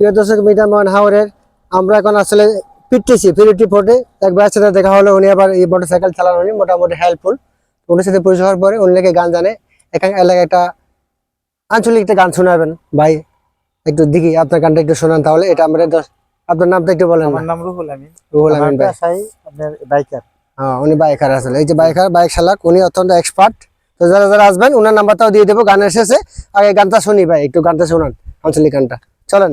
প্রিয় দর্শক মিডিয়া মহান হাওরের। আমরা এখন আসলে ফিরতেছি ফিরিটি ফোর্টে এক ভাইয়ের সাথে দেখা হলো উনি আবার এই মোটরসাইকেল চালানো উনি মোটামুটি হেল্পফুল উনির সাথে পরিচয় হওয়ার পরে উনি গান জানে। এখানে এলাকায় একটা আঞ্চলিক একটা গান শোনাবেন। ভাই একটু দেখি আপনার গানটা একটু শোনান তাহলে। এটা আমরা আপনার নামটা একটু বলেন আমার নাম রুহুল আমিন। রুহুল আমিন ভাই। আপনার বাইকার হ্যাঁ উনি বাইকার আসলে। এই যে বাইকার বাইক চালাক উনি অত্যন্ত এক্সপার্ট তো যারা যারা আসবেন ওনার নাম্বারটাও দিয়ে দেবো গানের শেষে। আগে গানটা শুনি ভাই একটু গানটা শোনান আঞ্চলিক গানটা। চলেন।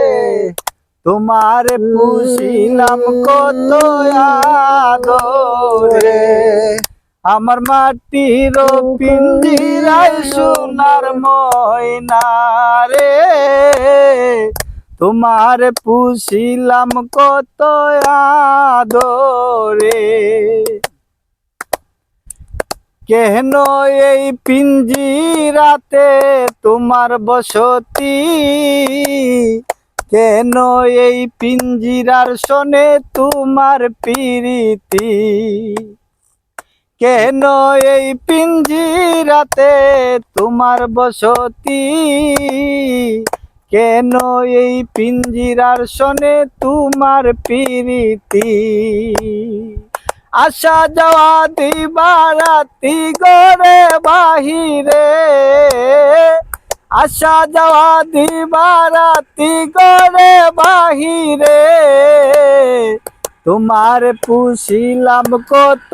তোমার পুষিলাম কত আদরে আমার মাটির পিঞ্জিরাই সোনার ময়না রে। তোমার পুষিলাম কত আদরে কেন এই পিঞ্জিরাতে তোমার বসতি? কেন এই পিঞ্জিরার শোনে তোমার পিরিতি? কেন এই পিঞ্জিরাতে তোমার বসতি? কেন এই পিঞ্জিরার শোনে তোমার পিরিতি? আসা যাওয়া দিবারাতি গরে বাহিরে। আসা যাওয়া দিবারাতি গরে বাহিরে। তোমার পুষিলাম কত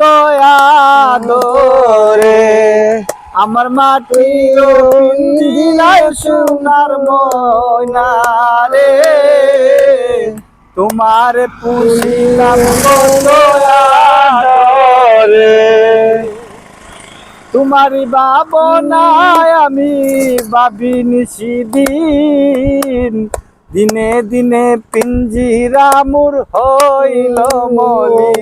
আদরে। আমার মাটি সোনার ময়না রে তোমার পুষিলাম কত আদরে। তোমারি বাবনায় আমি ভাবি নিশিদিন। দিনে দিনে পিঞ্জিরা মুর হইল মলি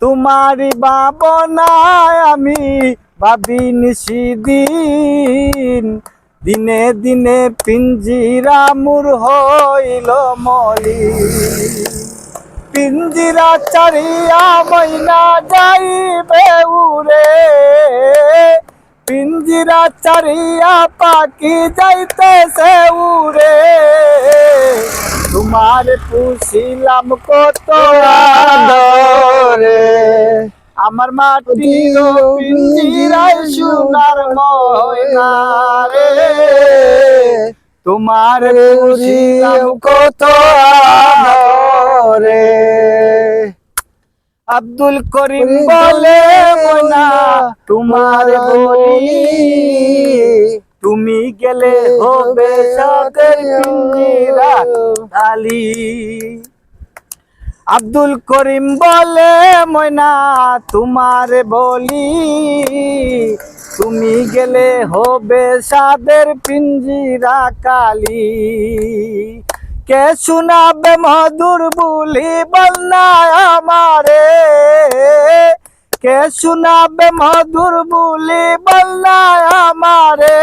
তোমারি বাবনায় আমি ভাবি নিশিদিন। দিনে দিনে পিঞ্জিরা মুর হইল মলি পিঞ্জিরা চারিয়া ময়না যাইবে উড়ে পিঞ্জিরা চারিয়া পাখি যাইতেছে উড়ে। তোমার পুষিলাম কত আদরে। আমার মাটি পিঞ্জিরায় সোনার ময়না রে। তোমার পুষিলাম কত আদরে। আব্দুল করিম বলে তোমার বলি, তুমি গেলে হবে আব্দুল করিম বলে ময়না তোমার বলি, তুমি গেলে হবে সাদের পিঞ্জিরা কালি কে শোনাবে মধুর বুলি বলনা আমারে কে শোনাবে মধুর বুলি বলনা আমারে?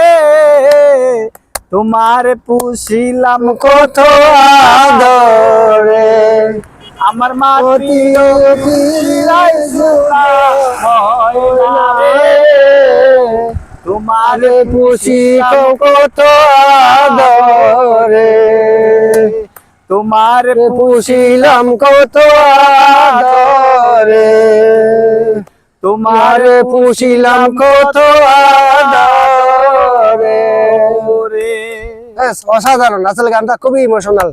তোমার পুষিলাম কত আদরে। আমার মাটি তোমার পুষিলাম কত আদরে। তোমার পুষিলাম কত আদরে। তোমার পুষিলাম কত অসাধারণ। আসলে গানটা খুবই ইমোশনাল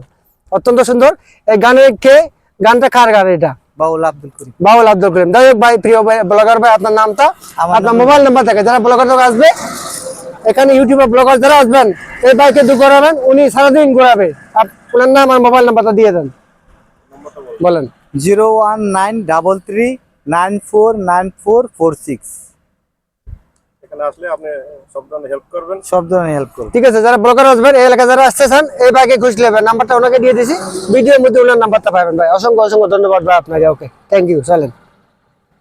অত্যন্ত সুন্দর। এই গানের কে? গানটা কার গান এটা? বাউল আব্দুল করিম। বাউল আব্দুল করিম। যাই হোক ভাই প্রিয় ভাই ব্লগার ভাই আপনার নামটা আপনার মোবাইল নাম্বার থাকে যারা ব্লগার আসবে এখানে ইউটিউবে ব্লগার যারা আসবেন এই বাইকে দু করাবেন উনি সারাদিন ঘোরাবে। আপ- ওনার নাম আর মোবাইল নাম্বারটা দিয়ে দেন। বলেন। Zero one nine double three nine four nine four four six. এখানে আসলে আপনি সব ধরনের হেল্প করবেন। সব ধরনের হেল্প করব। ঠিক আছে যারা ব্রোকার আসবেন এই এলাকায় যারা আসতেছেন এই বাইকে খুঁজ নেবেন নাম্বারটা ওনাকে দিয়ে দিছি। ভিডিওর মধ্যে ওনার নাম্বারটা পাবেন ভাই। অসংখ্য অসংখ্য ধন্যবাদ ভাই আপনাকে। ওকে থ্যাংক ইউ চলেন